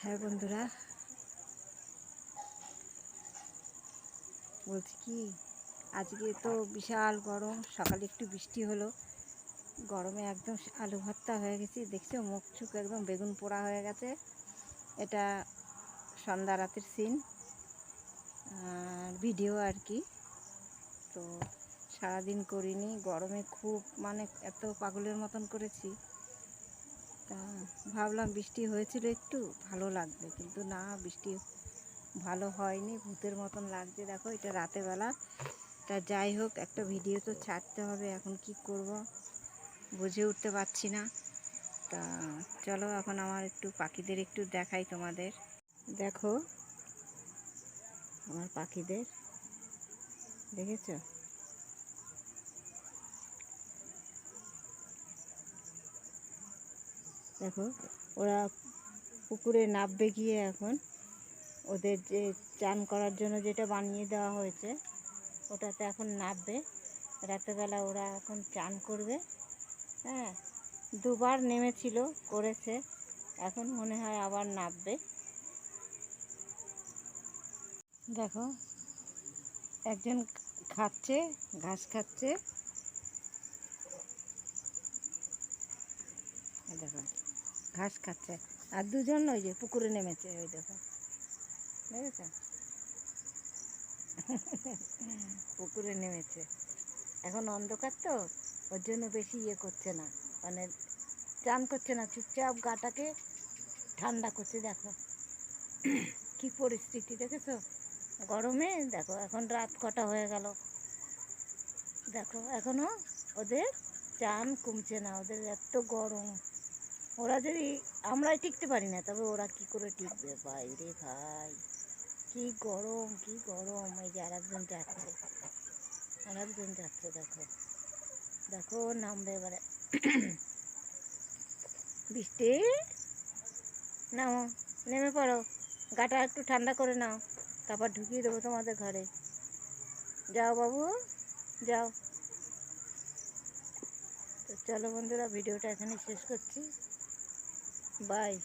হ্যাঁ বন্ধুরা। বলছি কি, আজকে তো বিশাল গরম, সকালে একটু বৃষ্টি হলো। গরমে একদম আলু ভর্তা হয়ে গেছি। দেখছ, মুখ চুখ একদম বেগুন পোড়া হয়ে গেছে। এটা সন্ধ্যা রাতের সিন আর ভিডিও আর কি। তো সারাদিন করিনি, গরমে খুব মানে এত পাগলের মতন করেছি। ভাবলাম বৃষ্টি হয়েছিল একটু, ভালো লাগবে। কিন্তু না, বৃষ্টি ভালো হয়নি, ভূতের মতন লাগছে। দেখো, এটা রাতে বেলা। তা যাই হোক, একটা ভিডিও তো ছাড়তে হবে, এখন কি করব? বুঝে উঠতে পারছি না। তা চলো, এখন আমার একটু পাখিদের একটু দেখাই তোমাদের। দেখো, আমার পাখিদের। দেখেছ? দেখো, ওরা পুকুরে নামবে গিয়ে এখন। ওদের যে চান করার জন্য যেটা বানিয়ে দেওয়া হয়েছে, ওটাতে এখন নামবে রাতেরবেলা ওরা এখন চান করবে। হ্যাঁ দুবার নেমেছিল, করেছে। এখন মনে হয় আবার নামবে দেখো, একজন খাচ্ছে, ঘাস খাচ্ছে। দেখো। ঘাস খাচ্ছে। আর দুজন ওই যে পুকুরে নেমেছে, ওই দেখো। দেখেছ? পুকুরে নেমেছে। এখন অন্ধকার তো, ওর জন্য বেশি ইয়ে করছে না। মানে চান করছে না, চুপচাপ গাটাকে ঠান্ডা করছে, দেখো। কি পরিস্থিতি, দেখেছ? গরমে, দেখো, এখন রাত কটা হয়ে গেল। দেখো, এখনও ওদের চান কমছে না, ওদের এত গরম। ওরা যদি আমরাই টিকতে পারি না, তবে ওরা কি করে টিকবে? ভাই রে ভাই, কি গরম কি গরম। এই যে আরেকজন যাচ্ছে আরেকজন যাচ্ছে, দেখো। দেখো, নামবে এবারে। বৃষ্টি? নাও, নেমে পড়ো। গাটা একটু ঠান্ডা করে নাও। তারপর ঢুকিয়ে দেবো তোমাদের ঘরে। যাও বাবু, যাও। তো চলো বন্ধুরা, ভিডিওটা এখানে শেষ করছি। Bye.